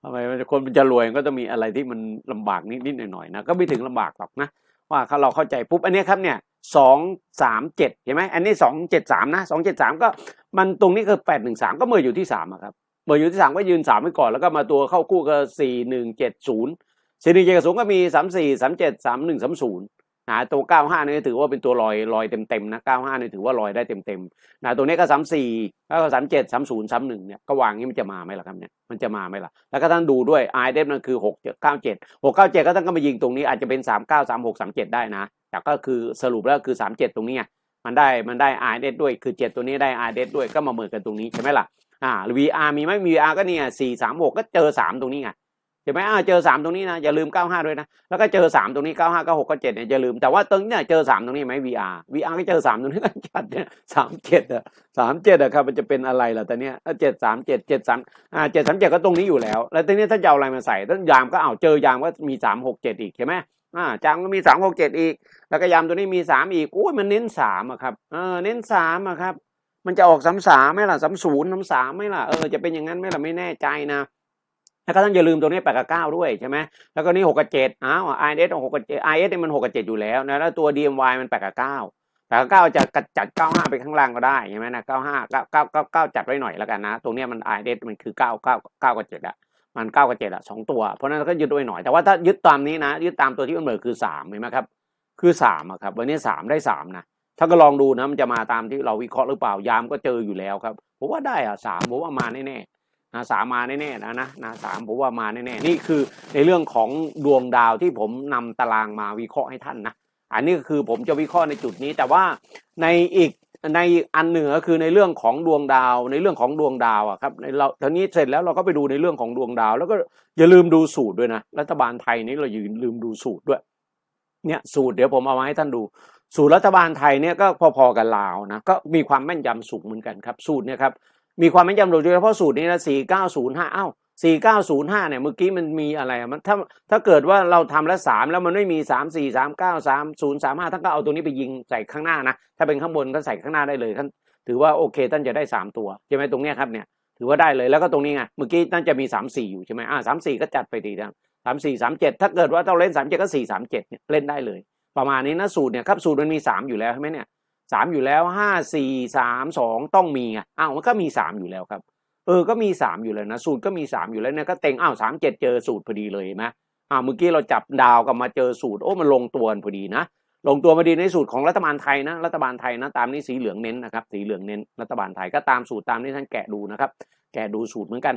A: ทำไมคนมันจะรวยก็ต้องมีอะไรที่มันลำบากนิดนิดหน่อยหน่อยๆนะก็ไม่ถึงลำบากหรอกนะว่าถ้าเราเข้าใจปุ๊บอันนี้ครับเนี่ยสองสามเจ็ดเห็นไหมอันนี้สองเจ็ดสามนะสองเจ็ดสามก็มันตรงนี้คือแปดหนึ่งสามก็เมื่ออยู่ที่สามครับเมื่ออยู่ที่สามก็ยืนสามไว้ก่อนแล้วก็มาตัวเข้าคู่กับสี่หนึ่งเจ็ดศูนย์สี่หนึ่งเจ็ดศูนย์ก็มีสามสี่สามเจ็ดสามหนึ่งสามศูนย์ นะตัวเก้าห้านี่ถือว่าเป็นตัวลอยลอยเต็มๆนะเก้าห้านี่ถือว่าลอยได้เต็มๆนะตัวนี้ก็สามสี่แล้วก็สามเจ็ดสามศูนย์สามหนึ่งเนี่ยก็วางนี้มันจะมาไหมล่ะครับเนี่ยมันจะมาไหมล่ะ แล้วก็ท่านดูด้วย i d e f นั่นคือหกเก้าเจ็ดหกเก้าเจ็ดก็ท่านก็มายิงตรงนี้อาจจะเป็นสามเก้าสามหกสามเจ็ดได้นะ แต่ก็คือสรุปแล้วคือสามเจ็ดตรงนี้มันได้มันได้ i d e f ด้วยคือเจ็ดตัวนี้ได้ i d e f ด้วยก็มาเหมือนกันตรงนี้ใช่ไหมล่ะอ่า VR มีไหมมี VR ก็เนี่ยสี่สามหกก็เจอสามตรงนี้ไง ใช่ไหมอ่าเจอสามตรงนี้นะอย่าลืมเก้าห้าด้วยนะแล้วก็เจอสามตรงนี้เก้าห้าเก้าหกเก้าเจ็ดเนี่ยอย่าลืมแต่ว่าตรงนี้เนี่ยเจอสามตรงนี้ไหม VR VR ก็เจอสามตรงนี้ก็จัดเนี่ยสามเจ็ดอะสามเจ็ดอะครับมันจะเป็นอะไรล่ะตอนเนี้ยเจ็ดสามเจ็ดเจ็ดสามอ่าเจ็ดสามเจ็ดก็ตรงนี้อยู่แล้ว แล้วตอนนี้ถ้าจะเอาอะไรมาใส่ต้นยามก็เอาเจอยามก็มีสามหกเจ็ดอีกใช่ไหมอ่าจามก็มีสามหกเจ็ดอีก แล้วก็ยามตัวนี้มีสามอีกอุ้ยมันเน้นสามอะครับเออเน้นสามอะครับมันจะออกสามสามไหมล่ะสามศูนย์สามสามไหมล่ะเออจะเป็นอย่างนั้นไหมล่ะไม่แน่ใจนะ แล้วก็ต้องอย่าลืมตัวนี้แปดกับเก้าด้วยใช่ไหมแล้วก็นี่หกกับเจ็ดอ้าวไอเอสหกกับเจ็ดไอเอสนี่มันหกกับเจ็ดอยู่แล้วนะแล้วตัว DMY มันแปดกับเก้าแต่เก้าจะกระจัดเก้าห้าไปข้างล่างก็ได้ใช่ไหมนะเก้าห้าเก้าเก้าเก้าเก้าจัดไว้หน่อยแล้วกันนะ ตรงนี้มันไอเดมันคือเก้าเก้าเก้ากับเจ็ดอะมันเก้ากับเจ็ดอะสองตัว เพราะนั้นก็ยึดไว้หน่อยแต่ว่าถ้ายึดตามนี้นะ ยึดตามตัวที่มันเหมือนคือสามเห็นไหมครับ คือสามอะครับวันนี้สามได้สามนะถ้าก็ลองดูนะมันจะมาตามที่เราวิเคราะห์หรือเปล่ายามก็เจออยู่แล้วครับผมว่าได้อะสามผมว่ามาแน่ๆ นะสามมาแน่ๆนะนะนะสามผมว่ามาแน่ๆนี่คือในเรื่องของดวงดาวที่ผมนำตารางมาวิเคราะห์ให้ท่านนะอันนี้ก็คือผมจะวิเคราะห์ในจุดนี้แต่ว่าในอีกในอันหนึ่งก็คือในเรื่องของดวงดาว ในเรื่องของดวงดาวอะครับในเราทีนี้เสร็จแล้วเราก็ไปดูในเรื่องของดวงดาว แล้วก็อย่าลืมดูสูตรด้วยนะรัฐบาลไทยนี่เราอย่าลืมดูสูตรด้วย เนี่ยสูตรเดี๋ยวผมเอามาให้ท่านดู สูตรรัฐบาลไทยเนี่ยก็พอๆกับลาวนะก็มีความแม่นยำสูงเหมือนกันครับ สูตรเนี่ยครับ มีความแม่นยำโดยเฉพาะสูตรนี้นะสี่เก้าศูนย์ห้าอ้าวสี่เก้าศูนย์ห้าเนี่ยเมื่อกี้มันมีอะไรมันถ้าถ้าเกิดว่าเราทำแล้วสามแล้วมันไม่มีสามสี่สามเก้าสามศูนย์สามห้าท่านก็เอาตัวนี้ไปยิงใส่ข้างหน้านะถ้าเป็นข้างบนก็ใส่ข้างหน้าได้เลยท่านถือว่าโอเคท่านจะได้สามตัวใช่ไหมตรงเนี้ยครับเนี่ยถือว่าได้เลยแล้วก็ตรงนี้ไงเมื่อกี้ท่านจะมีสามสี่อยู่ใช่ไหมอ่าสามสี่ก็จัดไปดีนะสามสี่สามเจ็ดถ้าเกิดว่าต้องเล่นสามเจ็ดก็สี่สามเจ็ดเนี่ยเล่นได้เลย ประมาณนี้นะสูตรเนี่ยครับสูตรมันมีสามอยู่แล้วใช่ไหมเนี่ย สามอยู่แล้วห้าสี่สามสองต้องมีไงอ้าวมันก็มีสามอยู่แล้วครับ เออก็มีสามอยู่แล้วนะสูตรก็มีสามอยู่แล้วเนี่ยก็เต็งอ้าวสามเจ็ดเจอสูตรพอดีเลยนไหมอ้าวเมื่อกี้เราจับดาวกับมาเจอสูตรโอ้มันลงตัวพอดีนะ ลงตัวพอดีในสูตรของรัฐบาลไทยนะรัฐบาลไทยนะตามนี้สีเหลืองเน้นนะครับสีเหลืองเน้นรัฐบาลไทยก็ตามสูตรตามที่ท่านแกะดูนะครับ แกะดูสูตรเหมือนกัน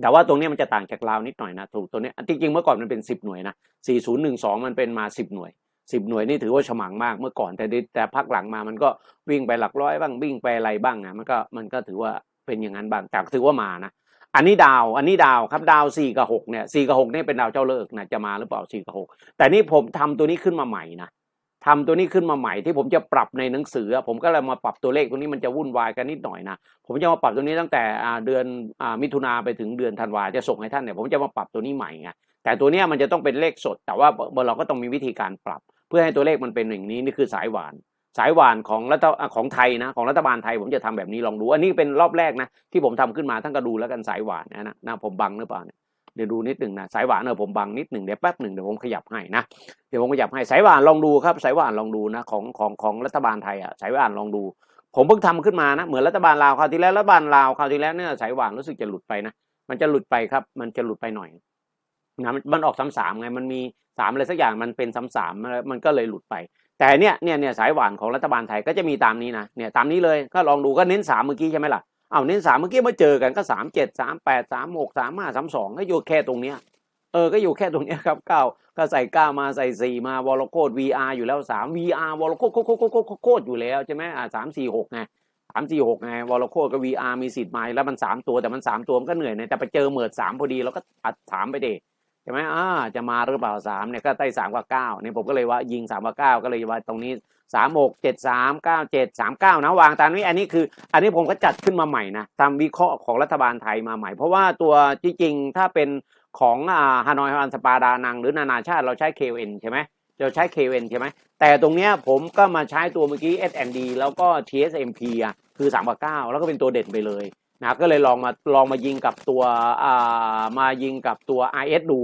A: แต่ว่าตรงนี้มันจะต่างจากลาวนิดหน่อยนะถูกตัวนี้จริงๆเมื่อก่อนมันเป็นสิบหน่วยนะสี่ศูนย์หนึ่งสองมันเป็นมาสิบหน่วย สิบหน่วยนี่ถือว่าฉมังมากเมื่อก่อนแต่ดิแต่พักหลังมามันก็วิ่งไปหลักร้อยบ้างวิ่งไปอะไรบ้างอะมันก็มันก็ถือว่าเป็นอย่างนั้นบ้างแต่ถือว่ามานะอันนี้ดาวอันนี้ดาวครับดาวสี่กับหกเนี่ยสี่กับหกนี่เป็นดาวเจ้าเลิกนะจะมาหรือเปล่าสี่กับหกแต่นี่ผมทำตัวนี้ขึ้นมาใหม่นะทำตัวนี้ขึ้นมาใหม่ที่ผมจะปรับในหนังสือ ผมก็เลยมาปรับตัวเลขตรงนี้มันจะวุ่นวายกันนิดหน่อยนะผมจะมาปรับตัวนี้ตั้งแต่เดือนอมิถุนาไปถึงเดือนธันวาจะส่งให้ท่านเนี่ยผมจะมาปรับตัวนี้ใหม่ไงแต่ตัวนี้มันจะต้องเป็นเลขสด แต่ว่าเราก็ต้องมีวิธีการปรับ เพื่อให้ตัวเลขมันเป็นอย่างนี้นี่คือสายหวาน สายหวานของรัฐของไทยนะของรัฐบาลไทยผมจะทำแบบนี้ลองดู อันนี้เป็นรอบแรกนะที่ผมทำขึ้นมาท่านก็ดูแล้วกันสายหวานนะนะนะผมบังหรือเปล่าเนี่ยเดี๋ยวดูนิดหนึ่งนะสายหวานเออผมบังนิดหนึ่งเดี๋ยวแป๊บหนึ่งเดี๋ยวผมขยับให้นะเดี๋ยวผมขยับให้สายหวานลองดูครับสายหวานลองดูนะของของของรัฐบาลไทยอะสายหวานลองดู ผมเพิ่งทำขึ้นมานะเหมือนรัฐบาลลาวคราวที่แล้วรัฐบาลลาวคราวที่แล้วเนี่ยสายหวานรู้สึกจะหลุดไปนะมันจะหลุดไปครับ มันจะหลุดไปหน่อย นะมันออกสามสามไงมันมีสามอะไรสักอย่างมันเป็นสามสามมันก็เลยหลุดไป แต่เนี่ยเนี่ยเนี่ยสายหวานของรัฐบาลไทยก็จะมีตามนี้นะเนี่ยตามนี้เลยก็ลองดูก็เน้นสามเมื่อกี้ใช่ไหมล่ะเอาเน้นสามเมื่อกี้มาเจอกันก็สามเจ็ดสามแปดสามหกสามห้าสามสองก็อยู่แค่ตรงเนี้ยเออก็อยู่แค่ตรงเนี้ยครับเก้าก็ใส่เก้ามาใส่สี่มาวอลโคด VR อยู่แล้วสาม VR วอลโคดโคดโคดโคดโคดโคดอยู่แล้วใช่ไหมอ่าสามสี่หกไงสามสี่หกไงวอลโคดกับ VR มีสิทธิ์มาแล้วมันสามตัวแต่มันสามตัวมันก็เหนื่อยนะแต่ไปเจอเหมือดสามพอดีเราก็อัดสามไปเด ช่ไหมอ่าจะมาหรือเปล่าสามเนี่ยก็ได้สามกับเก้าเนี่ยผมก็เลยว่ายิงสามกับเก้าก็เลยว่าตรงนี้สามหกเจ็ดสามเก้าเจ็ดสามเก้านะวางตามนี้อันนี้คือ อันนี้ผมก็จัดขึ้นมาใหม่นะตามวิเคราะห์ของรัฐบาลไทยมาใหม่ เพราะว่าตัวจริงๆถ้าเป็นของอ่าฮานอยฮานสปาดานัง หรือนานาชาติเราใช้ KN ใช่ไหมเราใช้ KN ใช่ไหมแต่ตรงเนี้ยผมก็มาใช้ตัวเมื่อกี้ S&D แล้วก็ TSMP อะคือ3กับ9แล้วก็เป็นตัวเด่นไปเลย นะก็เลยลองมาลองมายิงกับตัวอ่ามายิงกับตัว IS ดู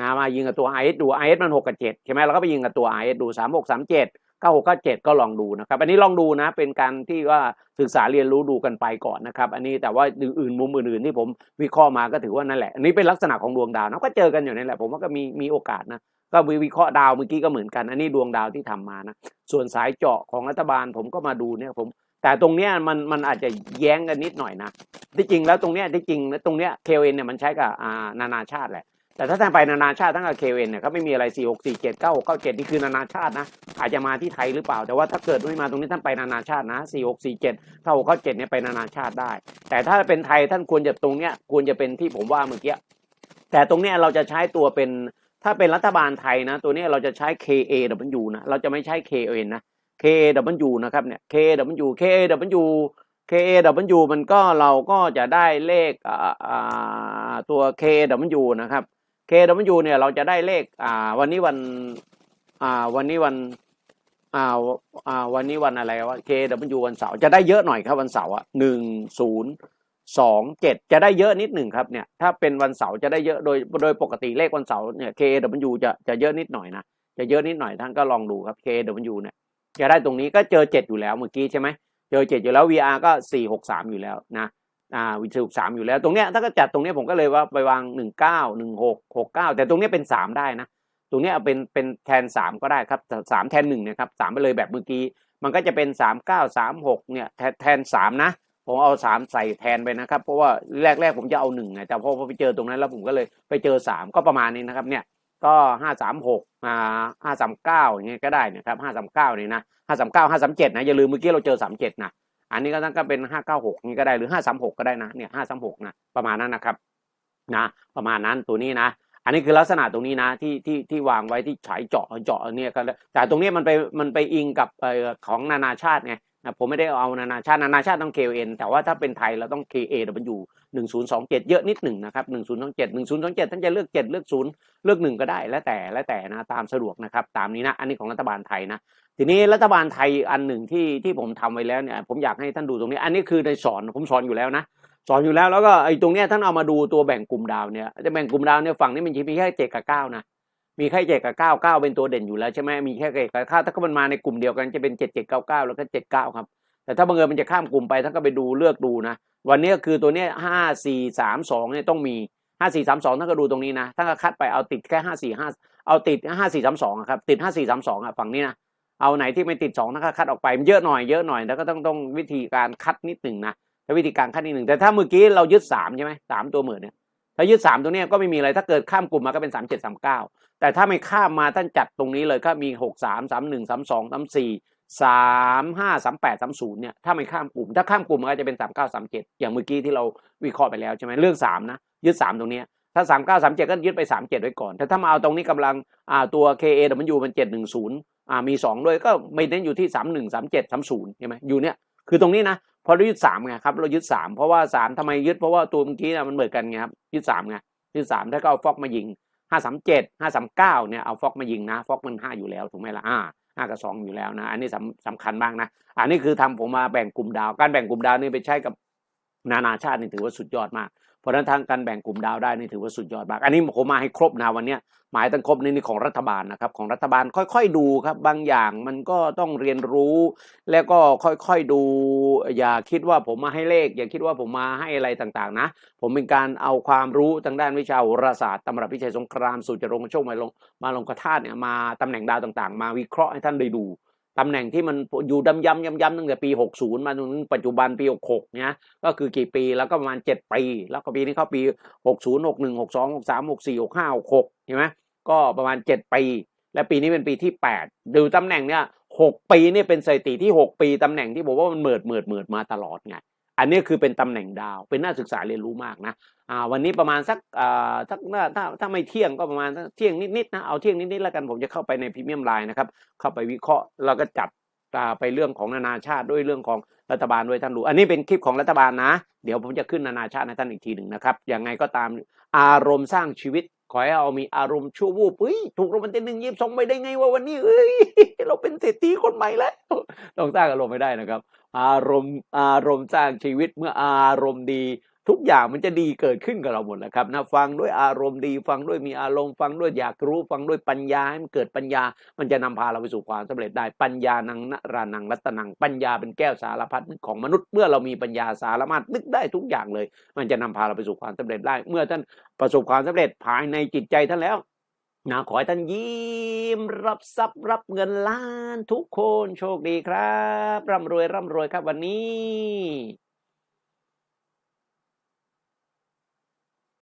A: นะมายิงกับตัว IS ดู IS มัน6กับ7ใช่ไหมเราก็ไปยิงกับตัว IS ดู 3 6 3 7 9 6 9 7 ก็ลองดูนะครับ อันนี้ลองดูนะเป็นการที่ว่าศึกษาเรียนรู้ดูกันไปก่อนนะครับ อันนี้แต่ว่าอื่นมุมอื่นๆที่ผมวิเคราะห์มาก็ถือว่านั่นแหละอันนี้เป็นลักษณะของดวงดาวนะก็เจอกันอยู่นั่แหละผมว่าก็มีมีโอกาสนะก็วิเคราะห์ดาวเมื่อกี้ก็เหมือนกัน อันนี้ดวงดาวที่ทำมานะ ส่วนสายเจาะของรัฐบาลผมก็มาดูเนี่ยผม แต่ตรงเนี้ยมันมันอาจจะแย้งกันนิดหน่อยนะที่จริงแล้วตรงเนี้ยที่จริงตรงเนี้ยเคเอ็นเนี่ยมันใช้กับอ่านานาชาติแหละแต่ถ้าท่านไปนานาชาติทั้งกับเคเอ็นเนี่ยเขาไม่มีอะไรสี่หกสี่เจ็ดเก้าหกเก้าเจ็ดนี่คือนานาชาตินะอาจจะมาที่ไทยหรือเปล่า แต่ว่าถ้าเกิดไม่มาตรงนี้ท่านไปนานาชาตินะสี่หกสี่เจ็ดเก้าหกเก้าเจ็ดเนี่ยไปนานาชาติได้ แต่ถ้าเป็นไทยท่านควรจะตรงเนี้ยควรจะเป็นที่ผมว่าเมื่อกี้แต่ตรงเนี้ยเราจะใช้ตัวเป็นถ้าเป็นรัฐบาลไทยนะ ตัวนี้เราจะใช้ KAW นะเราจะไม่ใช้ KN นะ KW นะครับเนี่ย KW KW KW มันก็เราก็จะได้เลขอ่าอ่าตัว KW นะครับ KW เนี่ยเราจะได้เลขอ่าวันนี้วันอ่าวันนี้วันอ่าอ่าวันนี้วันอะไรวะ KW วันเสาร์จะได้เยอะหน่อยครับวันเสาร์อะหนึ่งศูนย์สองเจ็ดจะได้เยอะนิดหนึ่งครับเนี่ยถ้าเป็นวันเสาร์จะได้เยอะโดยโดยปกติเลขวันเสาร์เนี่ย KW จะจะเยอะนิดหน่อยนะจะเยอะนิดหน่อยท่านก็ลองดูครับ KW เนี่ย จะได้ตรงนี้ก็เจอเจ็ดอยู่แล้วเมื่อกี้ใช่ไหมเจอเจ็ดอยู่แล้ว VR ก็สี่หกสามอยู่แล้วนะอ่าวิจุสามอยู่แล้วตรงเนี้ยถ้าก็จัดตรงเนี้ยผมก็เลยว่าไปวางหนึ่งเก้าหนึ่งหกหกเก้าแต่ตรงเนี้ยเป็นสามได้นะตรงเนี้ยเอาเป็นเป็นแทนสามก็ได้ครับสามแทนหนึ่งนะครับสามไปเลยแบบเมื่อกี้ มันก็จะเป็นสามเก้าสามหกเนี่ยแทนแทนสามนะผมเอาสามใส่แทนไปนะครับ เพราะว่าแรกแรกๆผมจะเอาหนึ่งไงแต่พอไปเจอตรงนั้นแล้วผมก็เลยไปเจอสามก็ประมาณนี้นะครับเนี่ย ก็ห้าสามหกอ่าห้าสามเก้าอย่างเงี้ยก็ได้นะครับห้าสามเก้านี่นะห้าสามเก้าห้าสามเจ็ดนะอย่าลืมเมื่อกี้เราเจอสามเจ็ดนะอันนี้ก็ตั้งก็เป็นห้าเก้าหกนี่ก็ได้หรือห้าสามหกก็ได้นะเนี่ยห้าสามหกนะประมาณนั้นนะครับนะประมาณนั้นตัวนี้นะ อันนี้คือลักษณะตรงนี้นะที่ที่ที่วางไว้ที่ฉายเจาะเจาะเนี่ยก็แล้วแต่ตรงนี้มันไปมันไปอิงกับของนานาชาติไง นะผมไม่ได้เอานานาชาตินานาชาติต้อง KN แต่ว่าถ้าเป็นไทยเราต้อง KAW 1027 เยอะนิดหนึ่งนะครับ1027 1027 ท่านจะเลือก 7 เลือก 0 เลือก 1 ก็ได้แล้วแต่แล้วแต่นะตามสะดวกนะครับตามนี้นะอันนี้ของรัฐบาลไทยนะทีนี้รัฐบาลไทยอันหนึ่งที่ที่ผมทำไว้แล้วเนี่ยผมอยากให้ท่านดูตรงนี้ อันนี้คือในสอนผมสอนอยู่แล้วนะสอนอยู่แล้วแล้วก็ไอ้ตรงเนี้ยท่านเอามาดูตัวแบ่งกลุ่มดาวเนี่ยจะแบ่งกลุ่มดาวเนี่ยฝั่งนี้มันจะมีแค่เจ็ดกับเก้านะ มีแค่เจ็ดกับเก้าเก้าเป็นตัวเด่นอยู่แล้วใช่ไหมมีแค่เจ็ดกับเก้าถ้ามันมาในกลุ่มเดียวกันจะเป็นเจ็ดเจ็ดเก้าเก้าแล้วก็เจ็ดเก้าครับ แต่ถ้าบังเอิญมันจะข้ามกลุ่มไปท่านก็ไปดูเลือกดูนะ วันนี้คือตัวเนี้ยห้าสี่สามสองเนี่ยต้องมีห้าสี่สามสองท่านก็ดูตรงนี้นะท่านก็คัดไปเอาติดแค่ห้าสี่ห้าเอาติดห้าสี่สามสองครับติดห้าสี่สามสองอะฝั่งนี้นะเอาไหนที่ไม่ติดสองท่านก็คัดออกไปเยอะหน่อยเยอะหน่อยแล้วก็ต้องต้องวิธีการคัดนิดหนึ่งนะแล้วิธีการขั้นที่หนึ่งแต่ถ้าเมื่อกี้เรายึดสามใช่ไหมสามตัวเหมือนเนี่ย ถ้ายึดสามตัวเนี้ยก็ไม่มีอะไรถ้าเกิดข้ามกลุ่มมาก็เป็นสามเจ็ดสามเก้าแต่ถ้าไม่ข้ามมาท่านจัดตรงนี้เลยก็มีหกสามสามหนึ่งสามสองสามสี่สามห้าสามแปดสามศูนย์เนี่ยถ้าไม่ข้ามกลุ่ม ถ้าข้ามกลุ่มมันก็จะเป็นสามเก้าสามเจ็ดอย่างเมื่อกี้ที่เราวิเคราะห์ไปแล้วใช่ไหมเรื่องสามนะยึดสามตรงนี้ถ้าสามเก้าสามเจ็ดก็ยึดไปสามเจ็ดไว้ก่อนแต่ถ้ามาเอาตรงนี้กำลังอ่าตัว KA มันอยู่มันเจ็ดหนึ่งศูนย์อ่ามีสองด้วยก็ไม่เน้นอยู่ที่สามหนึ่งสามเจ็ดสามศูนย์ใช่ไหมอยู่เนี่ยคือตรงนี้นะ พอเรายึดสามไงครับเรายึดสามเพราะว่าสามทำไมยึดเพราะว่าตัวเมื่อกี้นะมันเหมือนกันไงครับยึดสามไงยึดสามถ้าก็เอาฟอกมายิงห้าสามเจ็ดห้าสามเก้าเนี่ยเอาฟอกมายิงนะ ฟอกมันห้าอยู่แล้วถูกไหมล่ะอ่าห้ากับสองอยู่แล้วนะ อันนี้สำสำคัญมากนะ อันนี้คือทำผมมาแบ่งกลุ่มดาว การแบ่งกลุ่มดาวนี่ไปใช้กับนานาชาตินี่ถือว่าสุดยอดมาก เพราะนั้นทางการแบ่งกลุ่มดาวได้นี่ถือว่าสุดยอดมาก อันนี้ผมมาให้ครบนะวันนี้หมายถึงครบนี่นี่ของรัฐบาลนะครับของรัฐบาลค่อยๆดูครับบางอย่างมันก็ต้องเรียนรู้ แล้วก็ค่อยๆดู อย่าคิดว่าผมมาให้เลข อย่าคิดว่าผมมาให้อะไรต่างๆนะ ผมเป็นการเอาความรู้ทางด้านวิชาโหราศาสตร์ตำรับวิชัยสงคราม สู่จรงโชคมาลงมาลงกระธาเนี่ยมาตำแหน่งดาวต่างๆ มาวิเคราะห์ให้ท่านได้ดู ตำแหน่งที่มันอยู่ดำย้ำย้ำย้ำตั้งแต่ปี 60 มาจนถึงปัจจุบันปี 66เนี่ยก็คือกี่ปีแล้วก็ประมาณ 7 ปี แล้วก็ปีนี้เข้าปี 60 61 62 63 64 65 66ใช่ไหมก็ประมาณ 7 ปี และปีนี้เป็นปีที่ 8 ดูตำแหน่งเนี่ย6ปีนี่เป็นสถิติที่ 6 ปีตำแหน่งที่บอกว่ามันเหมิดเหมิดเหมิดมาตลอดไง อันนี้คือเป็นตำแหน่งดาว เป็นน่าศึกษาเรียนรู้มากนะอ่าวันนี้ประมาณสักอ่าสักถ้าถ้าถ้าไม่เที่ยงก็ประมาณเที่ยงนิดๆนะเอาเที่ยงนิดๆแล้วกันผมจะเข้าไปในพรีเมียมไลน์นะครับเข้าไปวิเคราะห์แล้วก็จัดอ่าไปเรื่องของนานาชาติด้วยเรื่องของรัฐบาลด้วยท่านรู้ อันนี้เป็นคลิปของรัฐบาลนะ เดี๋ยวผมจะขึ้นนานาชาติให้ท่านอีกทีหนึ่งนะครับยังไงก็ตามอารมณ์สร้างชีวิต ขอให้เอามีอารมณ์ชั่ววูบเฮ้ยถูกรางวัลที่หนึ่งยิบสองไปได้ไงว่าวันนี้เอ้ยเราเป็นเศรษฐีคนใหม่แล้วต้องสร้างอารมณ์ไม่ได้นะครับ อารมณ์อารมณ์สร้างชีวิตเมื่ออารมณ์ดี ทุกอย่างมันจะดีเกิดขึ้นกับเราหมดแหละครับนะฟังด้วยอารมณ์ดีฟังด้วยมีอารมณ์ฟังด้วยอยากรู้ฟังด้วยปัญญาให้มันเกิดปัญญา มันจะนำพาเราไปสู่ความสำเร็จได้ปัญญานังนรานังรัตนังปัญญาเป็นแก้วสารพัดนึกของมนุษย์เมื่อเรามีปัญญาสารพัดนึกได้ทุกอย่างเลย มันจะนำพาเราไปสู่ความสำเร็จได้ เมื่อท่านประสบความสำเร็จภายในจิตใจท่านแล้ว นะขอให้ท่านยิ้มรับทรัพย์รับเงินล้านทุกคนโชคดีครับ ร่ำรวยร่ำรวยครับวันนี้